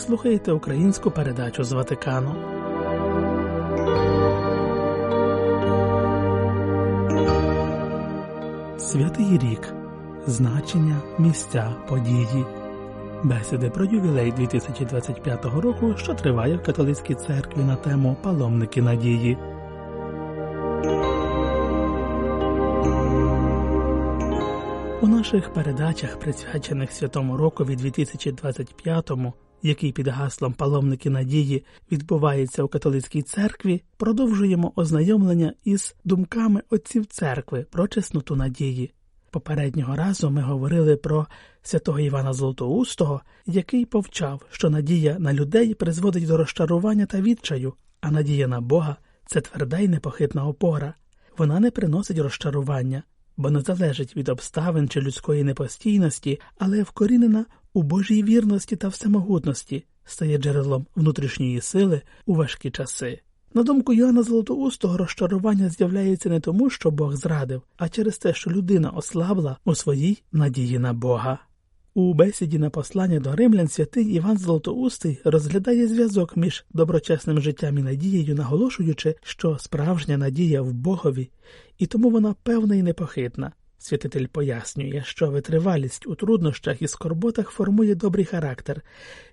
слухаєте українську передачу з Ватикану. Святий рік значення, місця, події. Бесіди про ювілей 2025 року, що триває в католицькій церкві на тему Паломники надії. У наших передачах, присвячених Святому Рокові 2025-му, який під гаслом Паломники надії відбувається у католицькій церкві, продовжуємо ознайомлення із думками отців церкви про чесноту надії. Попереднього разу ми говорили про святого Івана Золотоустого, який повчав, що надія на людей призводить до розчарування та відчаю, а надія на Бога це тверда й непохитна опора. Вона не приносить розчарування, бо не залежить від обставин чи людської непостійності, але вкорінена у Божій вірності та всемогутності, стає джерелом внутрішньої сили у важкі часи. На думку Йоанна Золотоустого, розчарування з'являється не тому, що Бог зрадив, а через те, що людина ослабла у своїй надії на Бога. У бесіді на послання до римлян святий Іван Золотоустий розглядає зв'язок між доброчесним життям і надією, наголошуючи, що справжня надія в Богові, і тому вона певна і непохитна. Святитель пояснює, що витривалість у труднощах і скорботах формує добрий характер,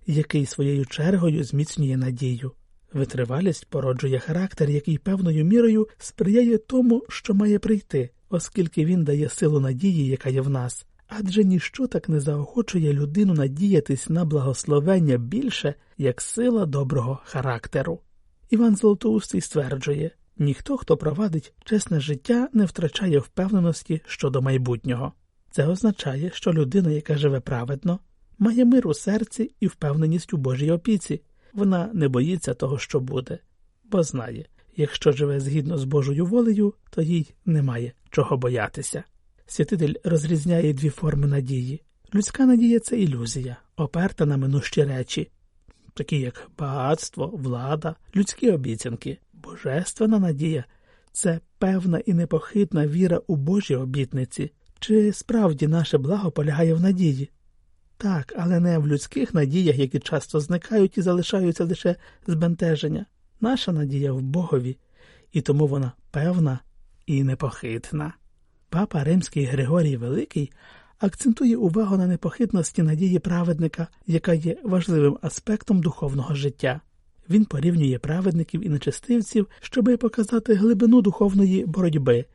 який своєю чергою зміцнює надію. Витривалість породжує характер, який певною мірою сприяє тому, що має прийти, оскільки він дає силу надії, яка є в нас. Адже ніщо так не заохочує людину надіятись на благословення більше, як сила доброго характеру. Іван Золотоустий стверджує ніхто, хто провадить чесне життя, не втрачає впевненості щодо майбутнього. Це означає, що людина, яка живе праведно, має мир у серці і впевненість у Божій опіці. Вона не боїться того, що буде, бо знає, якщо живе згідно з Божою волею, то їй немає чого боятися. Святитель розрізняє дві форми надії. Людська надія це ілюзія, оперта на минущі речі, такі як багатство, влада, людські обіцянки, божественна надія це певна і непохитна віра у Божі обітниці, чи справді наше благо полягає в надії. Так, але не в людських надіях, які часто зникають і залишаються лише збентеження. Наша надія в Богові, і тому вона певна і непохитна. Папа Римський Григорій Великий акцентує увагу на непохитності надії праведника, яка є важливим аспектом духовного життя. Він порівнює праведників і нечестивців, щоби показати глибину духовної боротьби,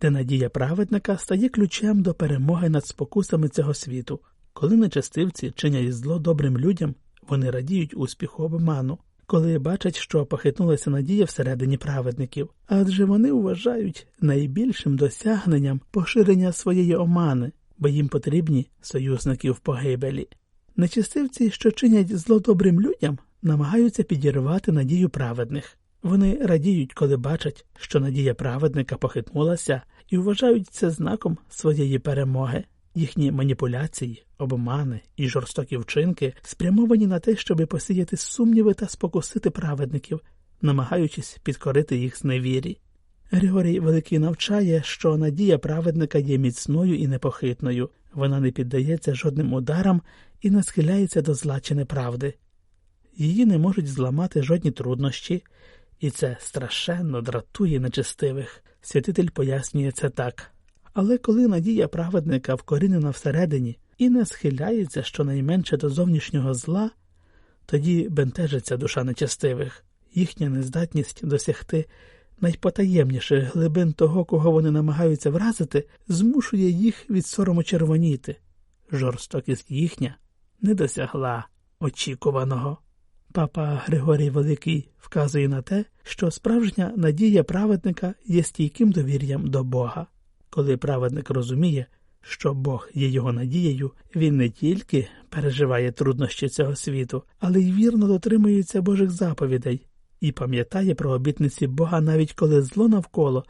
де надія праведника стає ключем до перемоги над спокусами цього світу. Коли нечестивці чинять зло добрим людям, вони радіють успіху обману, коли бачать, що похитнулася надія всередині праведників, адже вони вважають найбільшим досягненням поширення своєї омани, бо їм потрібні союзники в погибелі. Нечестивці, що чинять зло добрим людям, намагаються підірвати надію праведних. Вони радіють, коли бачать, що надія праведника похитнулася, і вважають це знаком своєї перемоги. Їхні маніпуляції, обмани і жорстокі вчинки спрямовані на те, щоби посіяти сумніви та спокусити праведників, намагаючись підкорити їх зневірі. Григорій Великий навчає, що надія праведника є міцною і непохитною, вона не піддається жодним ударам і не схиляється до зла чи неправди. Її не можуть зламати жодні труднощі, і це страшенно дратує нечестивих. Святитель пояснює це так. Але коли надія праведника вкорінена всередині і не схиляється щонайменше до зовнішнього зла, тоді бентежиться душа нечестивих, їхня нездатність досягти найпотаємніших глибин того, кого вони намагаються вразити, змушує їх від сорому червоніти. Жорстокість їхня не досягла очікуваного. Папа Григорій Великий вказує на те, що справжня надія праведника є стійким довір'ям до Бога. Коли праведник розуміє, що Бог є його надією, він не тільки переживає труднощі цього світу, але й вірно дотримується Божих заповідей і пам'ятає про обітниці Бога, навіть коли зло навколо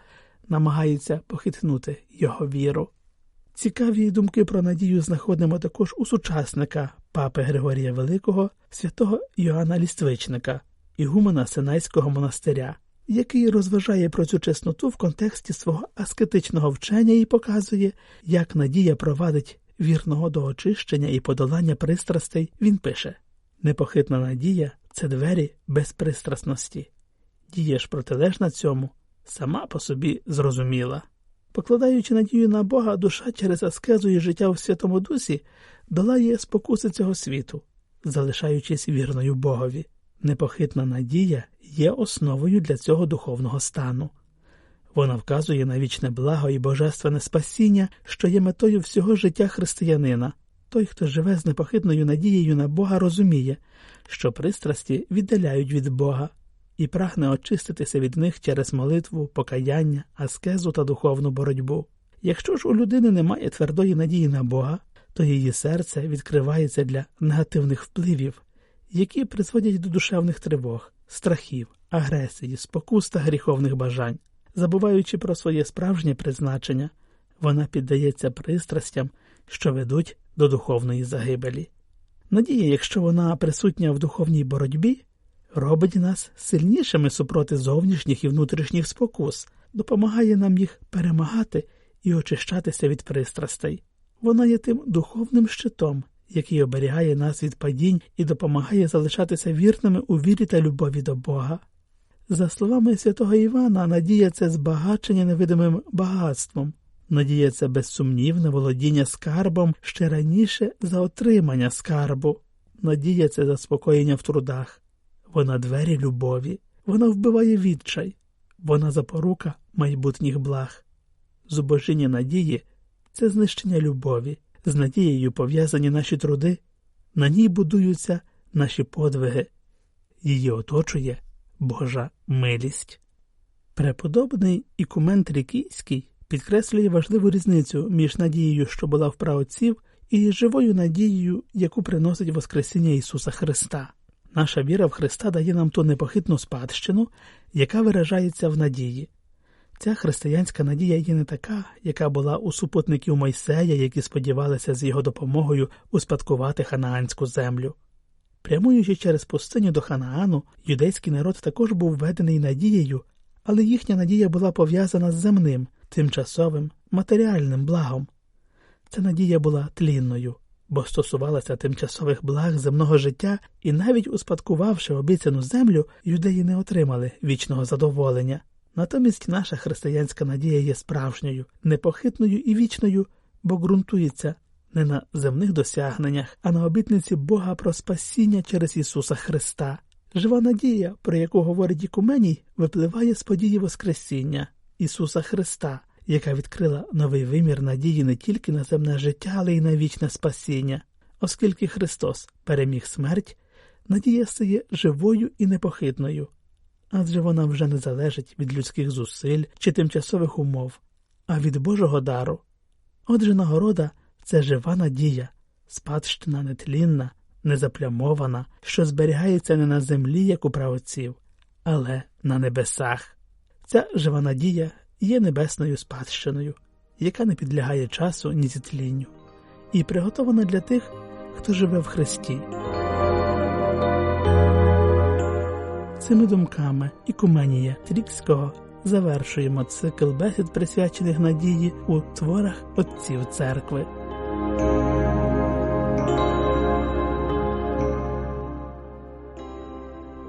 намагається похитнути його віру. Цікаві думки про надію знаходимо також у сучасника папи Григорія Великого, святого Йоанна Ліствичника, ігумена Синайського монастиря який розважає про цю чесноту в контексті свого аскетичного вчення і показує, як надія провадить вірного до очищення і подолання пристрастей, він пише Непохитна надія це двері безпристрасності. Дія ж протилежна цьому сама по собі зрозуміла. Покладаючи надію на Бога, душа через аскезу і життя в Святому Дусі долає спокуси цього світу, залишаючись вірною Богові. Непохитна надія є основою для цього духовного стану. Вона вказує на вічне благо і божественне спасіння, що є метою всього життя християнина. Той, хто живе з непохитною надією на Бога, розуміє, що пристрасті віддаляють від Бога і прагне очиститися від них через молитву, покаяння, аскезу та духовну боротьбу. Якщо ж у людини немає твердої надії на Бога, то її серце відкривається для негативних впливів, які призводять до душевних тривог, страхів, агресії, спокус та гріховних бажань. Забуваючи про своє справжнє призначення, вона піддається пристрастям, що ведуть до духовної загибелі. Надія, якщо вона присутня в духовній боротьбі, робить нас сильнішими супроти зовнішніх і внутрішніх спокус, допомагає нам їх перемагати і очищатися від пристрастей. Вона є тим духовним щитом, який оберігає нас від падінь і допомагає залишатися вірними у вірі та любові до Бога. За словами святого Івана, надія це збагачення невидимим багатством, надія це безсумнівне володіння скарбом ще раніше за отримання скарбу, надія це заспокоєння в трудах, вона двері любові, вона вбиває відчай, вона запорука майбутніх благ. Зубожіння надії це знищення любові, з надією пов'язані наші труди, на ній будуються наші подвиги, її оточує Божа милість. Преподобний ікумен Трікійський підкреслює важливу різницю між надією, що була в праотців, і живою надією, яку приносить Воскресіння Ісуса Христа. Наша віра в Христа дає нам ту непохитну спадщину, яка виражається в надії. Ця християнська надія є не така, яка була у супутників Мойсея, які сподівалися з його допомогою успадкувати ханаанську землю. Прямуючи через пустиню до Ханаану, юдейський народ також був введений надією, але їхня надія була пов'язана з земним, тимчасовим, матеріальним благом. Ця надія була тлінною, бо стосувалася тимчасових благ земного життя, і навіть успадкувавши обіцяну землю, юдеї не отримали вічного задоволення. Натомість наша християнська надія є справжньою, непохитною і вічною, бо ґрунтується не на земних досягненнях, а на обітниці Бога про спасіння через Ісуса Христа. Жива надія, про яку говорить Ікуменій, випливає з події Воскресіння Ісуса Христа, яка відкрила новий вимір надії не тільки на земне життя, але й на вічне спасіння. Оскільки Христос переміг смерть, надія стає живою і непохитною, адже вона вже не залежить від людських зусиль чи тимчасових умов, а від Божого дару. Отже, нагорода це жива надія, спадщина нетлінна, незаплямована, що зберігається не на землі, як у правоців, але на небесах. Ця жива надія є небесною спадщиною, яка не підлягає часу ні зітлінню, і приготована для тих, хто живе в Христі. Цими думками Ікуменія Трікського завершуємо цикл бесід, присвячених надії у творах отців церкви.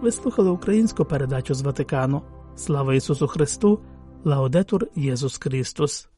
Ви слухали українську передачу з Ватикану. Слава Ісусу Христу! Лаудетур Єсус Христос!